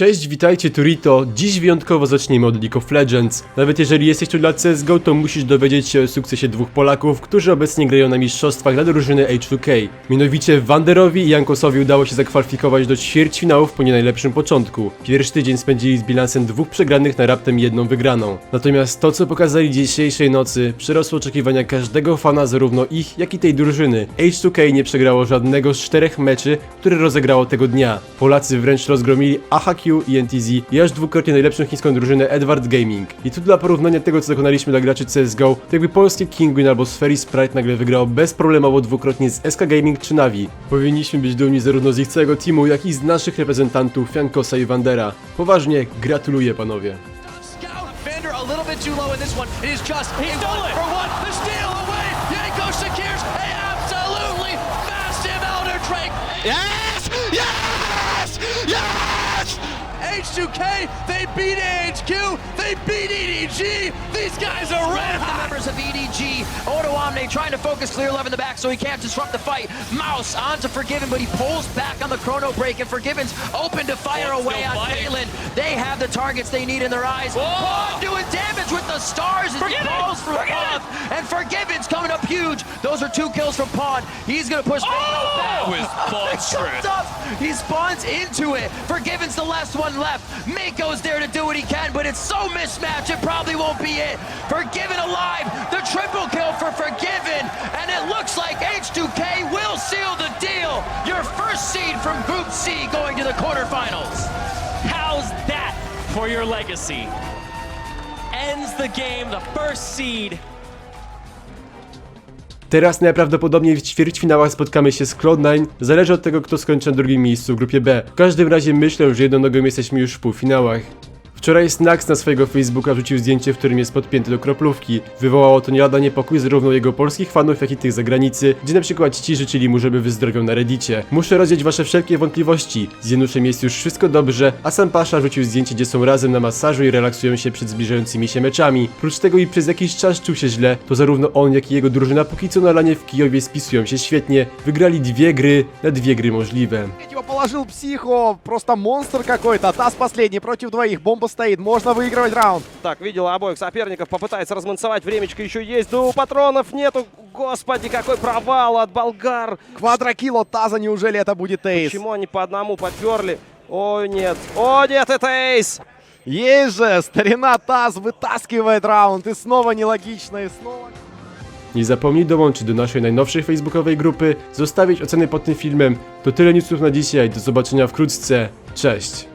Cześć, witajcie Turito. Dziś wyjątkowo zaczniemy od League of Legends. Nawet jeżeli jesteś tu dla CSGO, to musisz dowiedzieć się o sukcesie dwóch Polaków, którzy obecnie grają na mistrzostwach dla drużyny H2K. Mianowicie Wanderowi i Jankosowi udało się zakwalifikować do ćwierćfinałów po nie najlepszym początku. Pierwszy tydzień spędzili z bilansem dwóch przegranych na raptem jedną wygraną. Natomiast to, co pokazali dzisiejszej nocy, przerosło oczekiwania każdego fana zarówno ich, jak i tej drużyny. H2K nie przegrało żadnego z czterech meczy, które rozegrało tego dnia. Polacy wręcz rozgromili AHQ i NTZ i aż dwukrotnie najlepszą chińską drużynę Edward Gaming. I tu dla porównania tego, co dokonaliśmy dla graczy CSGO, to jakby polskie Kinguin albo Sfery Sprite nagle wygrało bezproblemowo dwukrotnie z SK Gaming czy Navi. Powinniśmy być dumni zarówno z ich całego teamu, jak i z naszych reprezentantów Fiankosa i Wandera. Poważnie, gratuluję panowie. Scout H2K, they beat AHQ, they beat EDG. These guys are red the hot. members of EDG. Odo Omne trying to focus Clear Love in the back so he can't disrupt the fight. Mouse onto Forgiven, but he pulls back on the chrono break, and Forgiven's open to fire Oh, away on fighting. Phelan. They have the targets they need in their eyes. Whoa! Pawn doing damage with the stars as Forgiven! he falls through Forgiven! Pawn. And Forgiven's coming up huge. Those are two kills from Pawn. He's going to push Oh! back. That was monstrous. Up. He spawns into it. Forgiven's the last one left. Mako's there to do what he can, but it's so mismatched, it probably won't be it. Forgiven alive. The triple kill for Forgiven. And it looks like H2K will seal the deal. Your first seed from Group C going to the quarterfinals. How's that for your legacy? Ends the game, the first seed. Teraz najprawdopodobniej w ćwierćfinałach spotkamy się z Cloud9, zależy od tego kto skończy na drugim miejscu w grupie B. W każdym razie myślę, że jednonogą jesteśmy już w półfinałach. Wczoraj Snax na swojego Facebooka wrzucił zdjęcie, w którym jest podpięty do kroplówki. Wywołało to nie lada niepokój zarówno jego polskich fanów, jak i tych z zagranicy, gdzie na przykład ci życzyli mu, żeby wyzdrowiał na reddicie. Muszę rozwiać wasze wszelkie wątpliwości. Z Januszem jest już wszystko dobrze, a sam Pasza wrzucił zdjęcie, gdzie są razem na masażu i relaksują się przed zbliżającymi się meczami. Prócz tego i przez jakiś czas czuł się źle, to zarówno on, jak i jego drużyna póki co na lanie w Kijowie spisują się świetnie. Wygrali dwie gry na dwie gry możliwe. Его положил психо, просто монстр какой-то. Таз последний против двоих, бомба стоит, можно выигрывать раунд. Так, видел обоих соперников, попытается размансовать, времечко еще есть, но патронов нету. Господи, какой провал от болгар. Квадрокило Таза, неужели это будет эйс? Почему они по одному подперли? О, нет. О, нет, это эйс. Есть же, старина Таз вытаскивает раунд, и снова нелогично, и снова... Nie zapomnij dołączyć do naszej najnowszej facebookowej grupy, zostawić oceny pod tym filmem. To tyle newsów na dzisiaj, do zobaczenia wkrótce. Cześć!